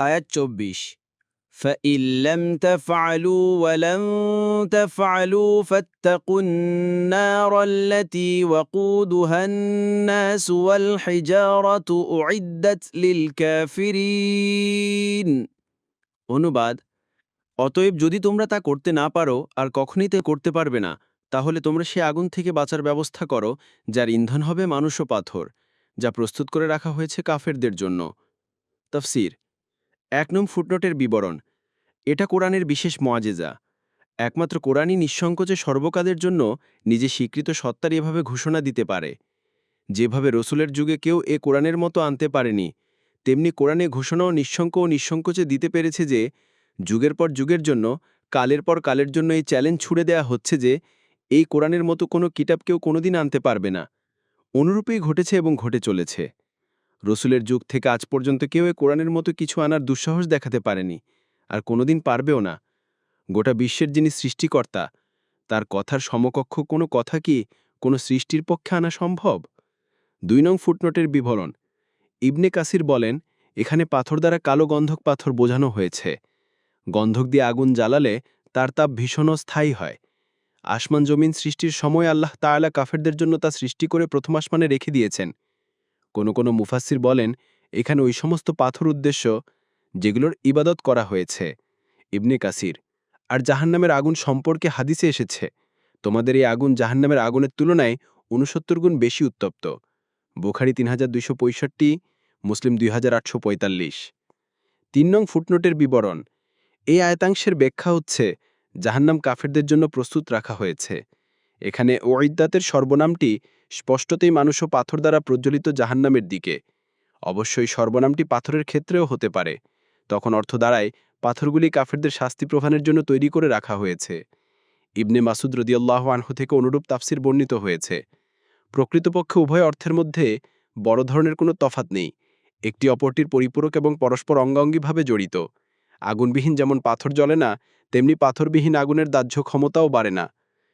আয়াত চব্বিশ فإن لم تفعلوا ولن تفعلوا فاتقوا النار التي وقودها الناس والحجارة أعدت للكافرين অনুবাদ অতএব যদি তোমরা তা করতে না পারো আর কখনই তে করতে পারবে না তাহলে তোমরা সে আগুন থেকে বাঁচার ব্যবস্থা করো যার ইন্ধন হবে মানুষ ও পাথর যা প্রস্তুত করে রাখা হয়েছে কাফেরদের জন্য তফসির এক নং ফুটনোটের বিবরণ। এটা কোরআনের বিশেষ মজেজা। একমাত্র কোরআনই নিঃসংকোচে সর্বকালের জন্য নিজে স্বীকৃত সত্তার এভাবে ঘোষণা দিতে পারে। যেভাবে রসুলের যুগে কেউ এ কোরআনের মতো আনতে পারেনি, তেমনি কোরআনে ঘোষণাও নিঃসংক ও নিঃসংকোচে দিতে পেরেছে যে, যুগের পর যুগের জন্য, কালের পর কালের জন্য এই চ্যালেঞ্জ ছুড়ে দেয়া হচ্ছে যে, এই কোরআনের মতো কোনো কিতাব কেউ কোনোদিন আনতে পারবে না। অনুরূপেই ঘটেছে এবং ঘটে চলেছে। রসুলের যুগ থেকে আজ পর্যন্ত কেউ এ কোরআনের মতো কিছু আনার দুঃসাহস দেখাতে পারেনি, আর কোনোদিন পারবেও না। গোটা বিশ্বের যিনি সৃষ্টিকর্তা, তার কথার সমকক্ষ কোনো কথা কি কোনো সৃষ্টির পক্ষে আনা সম্ভব? দুই নং ফুটনোটের বিবরণ। ইবনে কাসির বলেন, এখানে পাথর দ্বারা কালো গন্ধক পাথর বোঝানো হয়েছে। গন্ধক দিয়ে আগুন জ্বালালে তার তাপ ভীষণ স্থায়ী হয়। আসমান জমিন সৃষ্টির সময় আল্লাহ তাআলা কাফেরদের জন্য তা সৃষ্টি করে প্রথম আসমানে রেখে দিয়েছেন। কোনো কোনো মুফাসির বলেন, এখানে ওই সমস্ত পাথর উদ্দেশ্য যেগুলোর ইবাদত করা হয়েছে। ইবনে কাসির, আর জাহান্নামের আগুন সম্পর্কে হাদিসে এসেছে। তোমাদের এই আগুন জাহান্নামের আগুনের তুলনায় উনসত্তর গুণ বেশি উত্তপ্ত। বুখারি তিন হাজার দুইশো পঁয়ষট্টি, মুসলিম দুই হাজার আটশো পঁয়তাল্লিশ। তিন নং ফুটনোটের বিবরণ এই আয়তাংশের ব্যাখ্যা হচ্ছে, জাহান্নাম কাফেরদের জন্য প্রস্তুত রাখা হয়েছে। এখানে ওইদাতের সর্বনামটি স্পষ্টতই মানুষ ও পাথর দ্বারা প্রজ্বলিত জাহান্নামের দিকে। অবশ্যই সর্বনামটি পাথরের ক্ষেত্রেও হতে পারে। তখন অর্থ দাঁড়ায় পাথরগুলি কাফেরদের শাস্তি প্রদানের জন্য তৈরি করে রাখা হয়েছে। ইবনে মাসুদ রদিয়াল্লাহ আনহু থেকে অনুরূপ তাফসির বর্ণিত হয়েছে। প্রকৃতপক্ষে উভয় অর্থের মধ্যে বড় ধরনের কোনো তফাত নেই। একটি অপরটির পরিপূরক এবং পরস্পর অঙ্গাঙ্গিভাবে জড়িত। আগুনবিহীন যেমন পাথর জ্বলে না, তেমনি পাথরবিহীন আগুনের দাহ্য ক্ষমতাও বাড়ে না।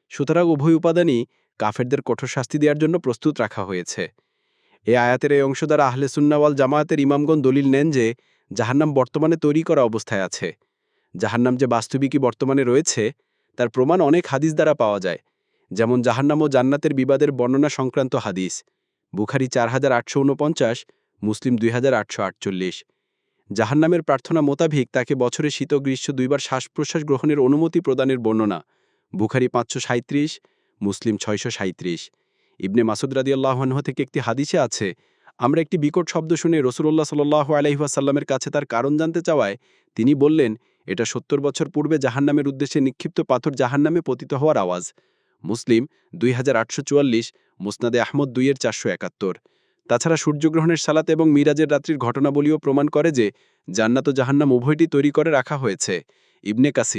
সুতরাং উভয় উপাদানই কাফেরদের কঠোর শাস্তি দেওয়ার জন্য প্রস্তুত রাখা হয়েছে। এ আয়াতের এই অংশ দ্বারা আহলে সুন্নাওয়াল জামায়াতের ইমামগণ দলিল নেন যে, জাহান্নাম বর্তমানে তৈরি করা অবস্থায় আছে। জাহান্নাম যে বাস্তবিকই বর্তমানে রয়েছে, তার প্রমাণ অনেক হাদিস দ্বারা পাওয়া যায়। যেমন জাহান্নাম ও জান্নাতের বিবাদের বর্ণনা সংক্রান্ত হাদিস। বুখারি চার হাজার আটশো উনপঞ্চাশ, মুসলিম দুই হাজার আটশো আটচল্লিশ। জাহান্নামের প্রার্থনা মোতাবিক তাকে বছরে শীত গ্রীষ্ম দুইবার শ্বাস প্রশ্বাস গ্রহণের অনুমতি প্রদানের বর্ণনা। বুখারি পাঁচশো সাঁত্রিশ মুসলিম ছয়শো সাঁত্রিশ ইবনে মাসুদ রাদিয়াল্লাহনহ থেকে একটি হাদিসে আছে, আমরা একটি বিকট শব্দ শুনে রসুল্লাহ সাল্লাহ আলহিহাসাল্লামের কাছে তার কারণ জানতে চাওয়ায় তিনি বললেন, এটা সত্তর বছর পূর্বে জাহান্নামের উদ্দেশ্যে নিক্ষিপ্ত পাথর জাহান্নামে পতিত হওয়ার আওয়াজ। মুসলিম দুই হাজার আটশো চুয়াল্লিশ, মুসনাদে আহমদ দুইয়ের চারশো একাত্তর। তাছাড়া সূর্যগ্রহণের সালাত এবং মিরাজের রাত্রির ঘটনাবলীও প্রমাণ করে যে জান্নাত ও জাহান্নাম উভয়টি তৈরি করে রাখা হয়েছে। ইবনে কাসির